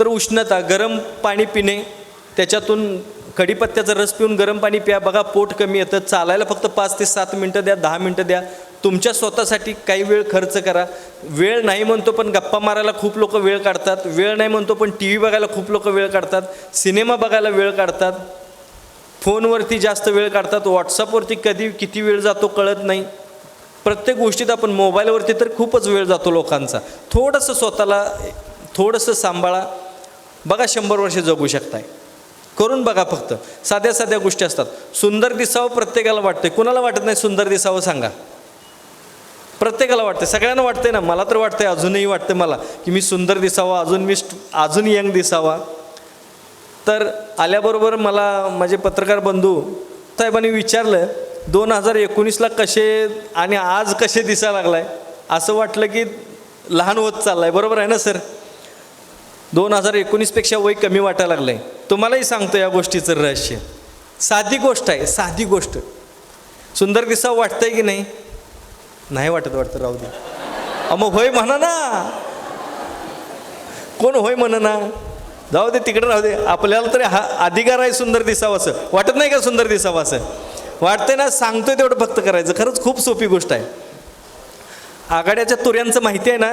तर उष्णता गरम पाणी पिणे त्याच्यातून कढीपत्त्याचा रस पिऊन गरम पाणी प्या. बघा पोट कमी येतं. चालायला फक्त पाच ते सात मिनटं द्या दहा मिनटं द्या. तुमच्या स्वतःसाठी काही वेळ खर्च करा. वेळ नाही म्हणतो पण गप्पा मारायला खूप लोक वेळ काढतात. वेळ नाही म्हणतो पण टी व्ही बघायला खूप लोक वेळ काढतात. सिनेमा बघायला वेळ काढतात. फोनवरती जास्त वेळ काढतात. व्हॉट्सअपवरती कधी किती वेळ जातो कळत नाही. प्रत्येक गोष्टीत आपण मोबाईलवरती तर खूपच वेळ जातो लोकांचा. थोडंसं स्वतःला थोडंसं सांभाळा. बघा शंभर वर्ष जगू शकताय. करून बघा फक्त. साध्या साध्या गोष्टी असतात. सुंदर दिसावं प्रत्येकाला वाटते कुणाला वाटत नाही सुंदर दिसावं सांगा. प्रत्येकाला वाटते सगळ्यांना वाटते ना? मला तर वाटतंय अजूनही वाटतं मला की मी सुंदर दिसावा अजून मी अजून यंग दिसावा. तर आल्याबरोबर मला माझे पत्रकार बंधू साहेबांनी विचारलं दोन हजार एकोणीसला कसे आणि आज कसे दिसायला लागलाय? असं वाटलं की लहान होत चाललाय. बरोबर आहे ना सर? दोन हजार एकोणीसपेक्षा वय कमी वाटायला आहे तुम्हालाही सांगतो या गोष्टीचं रहस्य. साधी गोष्ट आहे साधी गोष्ट. सुंदर दिसावं वाटतंय की नाही? नाही वाटत वाटतं राहू दे. मग होय म्हणा ना. कोण होय म्हणा ना? जाऊ दे तिकडे राहू दे. आपल्याला तरी हा अधिकार आहे सुंदर दिसावं असं. वाटत नाही का सुंदर दिसावं असं? वाटतंय ना सांगतोय तेवढं फक्त करायचं. खरंच खूप सोपी गोष्ट आहे. आघाड्याच्या तुऱ्यांचं माहिती आहे ना?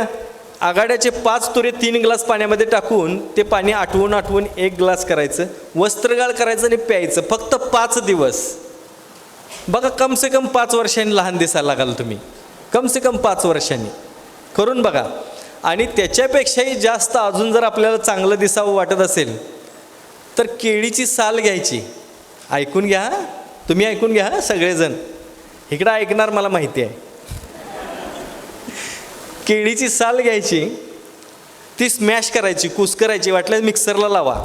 आघाड्याचे पाच तुरे तीन ग्लास पाण्यामध्ये टाकून ते पाणी आठवून आठवून एक ग्लास करायचं वस्त्रगाळ करायचं आणि प्यायचं. फक्त पाच दिवस. बघा कम से कम पाच वर्षांनी लहान दिसायला लागाल तुम्ही. कम से कम पाच वर्षांनी. करून बघा. आणि त्याच्यापेक्षाही जास्त अजून जर आपल्याला चांगलं दिसावं वाटत असेल तर केळीची साल घ्यायची. ऐकून घ्या तुम्ही ऐकून घ्या सगळेजण. इकडं ऐकणार मला माहिती आहे. केळीची साल घ्यायची ती स्मॅश करायची कुस्करायची वाटल्यास मिक्सरला लावा.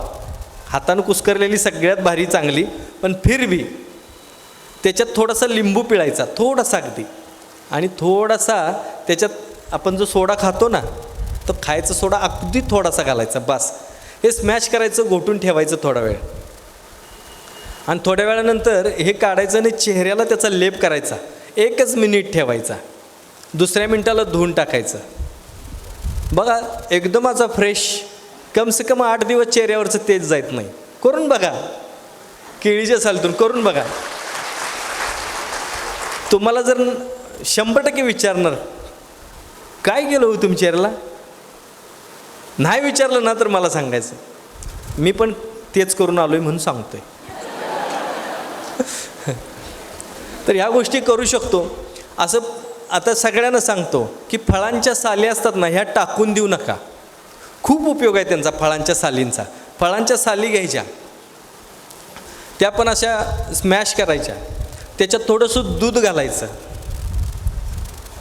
हातानं कुस्करलेली सगळ्यात भारी चांगली पण फिर भी त्याच्यात थोडासा लिंबू पिळायचा थोडासा अगदी. आणि थोडासा त्याच्यात आपण जो सोडा खातो ना तो खायचा सोडा अगदी थोडासा घालायचा बस. हे स्मॅश करायचं घोटून ठेवायचं थोडा वेळ. आणि थोड्या वेळानंतर हे काढायचं आणि चेहऱ्याला त्याचा लेप करायचा. एकच मिनिट ठेवायचा. दुसऱ्या मिनटाला धुवून टाकायचं. बघा एकदम माझा फ्रेश कम से कम आठ दिवस चेहऱ्यावरचं तेज जात नाही. करून बघा. केळीच्या सालतून करून बघा. तुम्हाला जर शंभर टक्के विचारणार काय गेलं हो तुमच्या चेहऱ्याला? नाही विचारलं ना तर मला सांगायचं. मी पण तेच करून आलो आहे म्हणून सांगतोय. तर ह्या गोष्टी करू शकतो. असं आता सगळ्यांना सांगतो की फळांच्या साली असतात ना ह्या टाकून देऊ नका. खूप उपयोग आहे त्यांचा फळांच्या सालींचा. फळांच्या साली घ्यायच्या. त्या पण अशा स्मॅश करायच्या. त्याच्यात थोडंसं दूध घालायचं.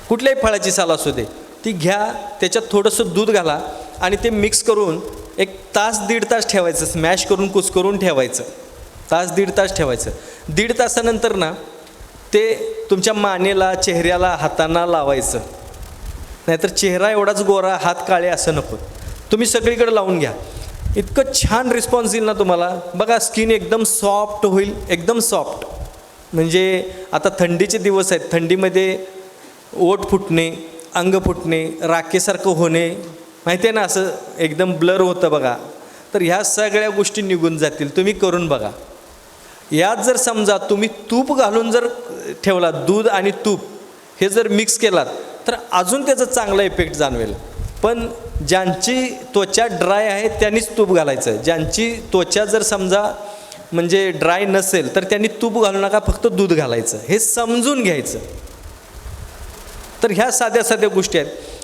कुठल्याही फळाची साल असू दे ती घ्या त्याच्यात थोडंसं दूध घाला आणि ते मिक्स करून एक तास दीड तास ठेवायचं स्मॅश करून कुस्करून ठेवायचं. तास दीड तास ठेवायचं. दीड तासानंतर ना ते तुमच्या मानेला चेहऱ्याला हातांना लावायचं. नाहीतर चेहरा एवढाच गोरा हात काळे असं नको. तुम्ही सगळीकडे लावून घ्या. इतकं छान रिस्पॉन्स येईल ना तुम्हाला. बघा स्किन एकदम सॉफ्ट होईल एकदम सॉफ्ट म्हणजे आता थंडीचे दिवस आहेत. थंडीमध्ये ओठ फुटणे अंग फुटणे राखेसारखं होणे माहिती आहे ना असं एकदम ब्लर होतं बघा. तर ह्या सगळ्या गोष्टी निघून जातील. तुम्ही करून बघा. यात जर समजा तुम्ही तूप घालून जर ठेवला दूध आणि तूप हे जर मिक्स केलात तर अजून त्याचा चांगला इफेक्ट जाणवेल. पण ज्यांची त्वचा ड्राय आहे त्यांनीच तूप घालायचं. ज्यांची त्वचा जर समजा म्हणजे ड्राय नसेल तर त्यांनी तूप घालू नका फक्त दूध घालायचं. हे समजून घ्यायचं. तर ह्या साध्या साध्या गोष्टी आहेत.